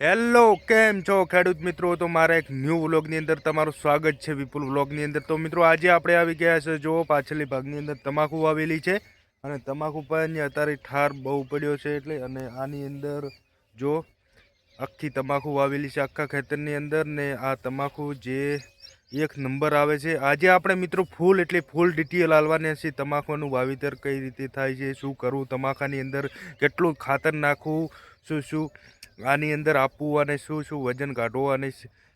Hello, કેમ છો ખેડૂત મિત્રો? તો મારા એક ન્યૂ વ્લોગની અંદર તમારું સ્વાગત છે, વિપુલ વ્લોગની અંદર. તો મિત્રો, આજે આપણે આવી ગયા છે, જો પાછળની ભાગની અંદર તમાકુ આવેલી છે અને તમાકુ પણ અત્યારે ઠાર બહુ પડ્યો છે એટલે અને આની અંદર જો આખી તમાકુ વાવેલી છે, આખા ખેતરની અંદર ને આ તમાકુ જે એક નંબર આવે છે. આજે આપણે મિત્રો ફૂલ એટલે ફૂલ ડિટેલ આલવાના છે તમાકુનું વાવેતર કઈ રીતે થાય છે? શું કરવું? તમાકાની અંદર કેટલું ખાતર નાખવું? શું શું? આની અંદર આપવું અને શું શું વજન કાઢવું અને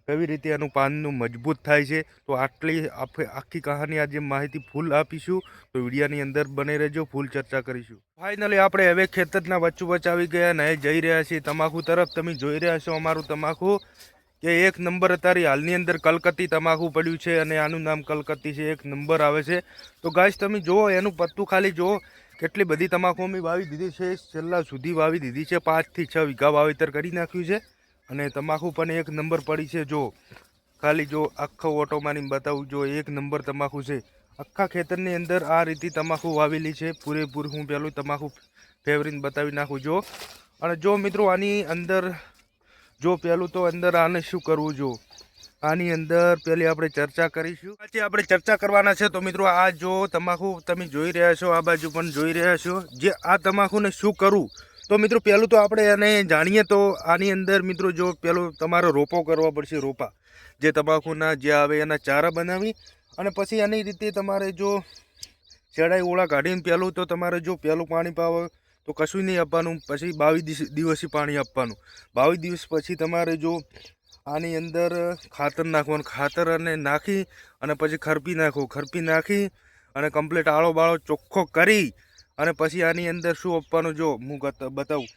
કેવી રીતે આનું પાનનું મજબૂત થાય છે? તો આટલી આખી કહાની આજે માહિતી ફૂલ આપીશું. તો વિડીયાની અંદર બને રહેજો. ફૂલ ચર્ચા કરીશું. ફાઇનલી આપણે હવે ખેતરના વચ્ચોવચ આવી ગયા અને જઈ રહ્યા છીએ તમાકુ તરફ. તમે જોઈ રહ્યા છો અમારું તમાકુ. કે એક નંબર અત્યારે હાલની અંદર કલકત્તી તમાકુ પડ્યું છે અને આનું નામ કલકત્તી છે, એક નંબર આવે છે. તો ગાઈશ તમે જુઓ, એનું પત્તું ખાલી જુઓ, કેટલી બધી તમાકુ અમે વાવી દીધી છે. છેલ્લા સુધી વાવી દીધી છે પાંચથી છ વીઘા વાવેતર કરી નાખ્યું છે. અને તમાકુ પણ એક નંબર પડી છે જો ખાલી જો આખો ઓટો મારીને બતાવું જો એક નંબર તમાકુ છે. આખા ખેતરની અંદર આ રીતે તમાકુ વાવેલી છે. પૂરેપૂર હું પહેલું તમાકુ ફેવરીને બતાવી નાખું જો અને જો મિત્રો, આની અંદર જો પહેલું તો અંદર આને શું કરવું જો? આની અંદર પહેલી આપણે ચર્ચા કરીશું. આજે આપણે ચર્ચા કરવાના છે તો મિત્રો આ જો તમાકુ તમે જોઈ રહ્યા છો, આ બાજુ પણ જોઈ રહ્યા છો. જે આ તમાકુને શું કરવું તો મિત્રો પહેલું તો આપણે એને જાણીએ તો આની અંદર મિત્રો જો પહેલું તમારો રોપો કરવો પડશે, રોપા. જે તમાકુના જે આવે એના ચારા બનાવી અને પછી એની રીતે તમારે જો ચડાઈ ઓળા કાઢીને પહેલું તો તમારે જો પહેલું પાણી પાવો તો કશું નહીં આપવાનું, પછી બાવીસ દિવસ દિવસથી પાણી આપવાનું. બાવીસ દિવસ પછી તમારે જો આની અંદર ખાતર નાખવાનું, ખાતર અને નાખી અને પછી ખરપી નાખો. ખરપી નાખી અને કમ્પ્લીટ આળો બાળો ચોખ્ખો કરી અને પછી આની અંદર શું આપવાનું જો, હું બતાવું.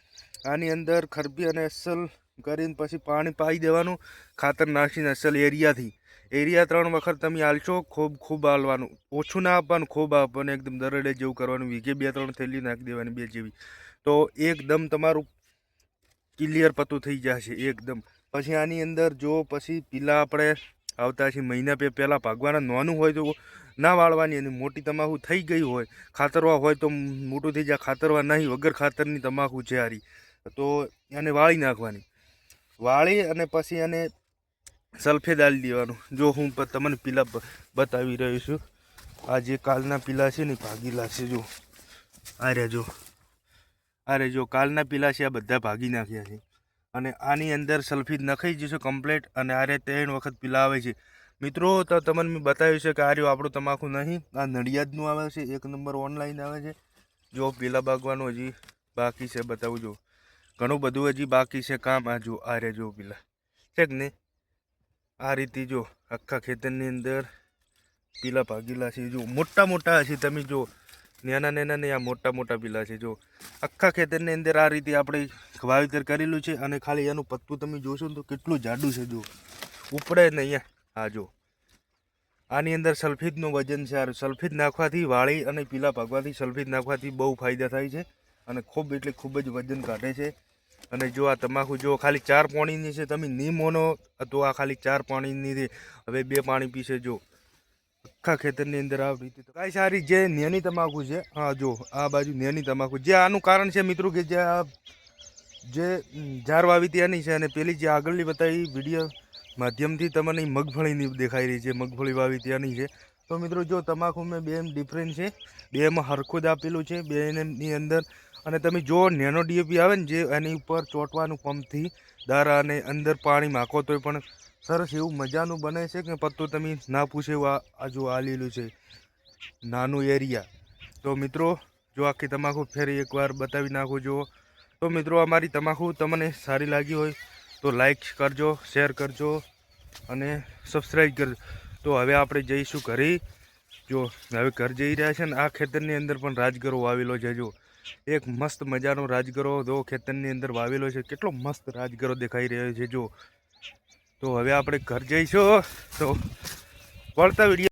આની અંદર ખરપી અને અસલ કરીને પછી પાણી પાઈ દેવાનું, ખાતર નાખીને અસલ એરિયાથી. એરિયા ત્રણ વખત તમે આલશો, ખૂબ ખૂબ આલવાનું. ઓછું ના આપવાનું, ખૂબ આપવાનું. એકદમ દરડે જેવું કરવાનું. વીઘે બે ત્રણ થેલી નાખી દેવાની બે જેવી. તો એકદમ તમારું ક્લિયર પતું થઈ જશે, એકદમ. પછી આની અંદર જો પછી પીલા આપણે આવતા છે મહિના પે, પહેલાં ભાગવાના નાનું હોય તો ના વાળવાની અને મોટી તમાકુ થઈ ગઈ હોય, ખાતરવા હોય તો મોટું થઈ જાય, ખાતરવા નહીં, વગર ખાતરની તમાકુ છે હારી તો એને વાળી નાખવાની. વાળી અને પછી એને સલ્ફેદ આલી દેવાનું. જો હું તમને પીલા બતાવી રહ્યો છું. આ જે કાલના પીલા છે ને ભાગીલા છે, જો. આ રહ્યા, જો. અરે જો. કાલના પીલા છે, આ બધા ભાગી નાખ્યા છે. અને આની અંદર સલ્ફેટ નખાઈ જશે કમ્પ્લેટ અને આરે ત્રણ વખત પીલા આવે છે. મિત્રો, તો તમને મેં બતાવ્યું છે કે આ રહ્યું આપણું તમાકુ નહીં. આ નડિયાદનું આવે છે. એક નંબર ઓનલાઈન આવે છે. જો, પીલા ભાગવાનું હજી બાકી છે, બતાવું, જો. ઘણું બધું હજી બાકી છે કામ. આ, જો, આ રે જો, પીલા. છે કે નહીં આ રીતે જો આખા ખેતરની અંદર પીલા ભાગેલા છે. જો મોટા મોટા છે. તમે જો નાના નાના ને આ મોટા મોટા પીલા છે. જો આખા ખેતરની અંદર આ રીતે આપણે વાવેતર કરેલું છે અને ખાલી એનું પત્તું તમે જોશો તો કેટલું જાડું છે. જો ઉપડે ને અહીંયા. હા જો આની અંદર સલ્ફેટનું વજન છે. આ સલ્ફેટ નાખવાથી વાળી અને પીલા ભાગવાથી સલ્ફેટ નાખવાથી બહુ ફાયદા થાય છે અને ખૂબ એટલે ખૂબ જ વજન કાઢે છે. અને જો આ તમાકુ જો ખાલી ચાર પાણીની છે, તમે નીમોનો તો આ ખાલી ચાર પાણીની છે. હવે બે પાણી પીશે જો. આખા ખેતરની અંદર આ રીતે કાંઈ સારી જે નેની તમાકુ છે, હા, જો, આ બાજુ નેની તમાકુ. જે આનું કારણ છે મિત્રો કે જે આ જે ઝાર વાવી ત્યાંની છે અને પેલી જે આગળની બતાવી વીડિયો માધ્યમથી તમને મગફળીની દેખાઈ રહી છે, મગફળી વાવી ત્યાંની છે. તો મિત્રો જો તમાકુ મેં બે એમ ડિફરન્ટ છે બેમાં હરખું જ આપેલું છે બેની અંદર અને તમે જો નેનો ડીએપી આવે ને જે એની ઉપર ચોંટવાનું પંપથી દારા અને અંદર પાણી માખો તોય પણ સરસ એવું મજાનું બને છે કે પત્તું તમે ના પૂછે એવું આ જો આ લીલું છે. નાનું એરિયા. તો મિત્રો, જો આખી તમાકુ ફેરી એકવાર બતાવી નાખો જો તો મિત્રો, અમારી તમાકુ તમને સારી લાગી હોય તો લાઈક કરજો શેર કરજો અને સબસ્ક્રાઈબ કરજો. તો હવે આપણે જઈશું ઘરે. જો, હવે ઘર જઈ રહ્યા છે ને, આ ખેતરની અંદર પણ રાજગરો આવેલો છે જો એક મસ્ત મજાનો રાજગરો જો ખેતરની અંદર વાવેલો છે. કેટલો મસ્ત રાજગરો દેખાઈ રહ્યો છે, જો. તો હવે આપણે ઘર જઈશું, તો વળતા વીડિયો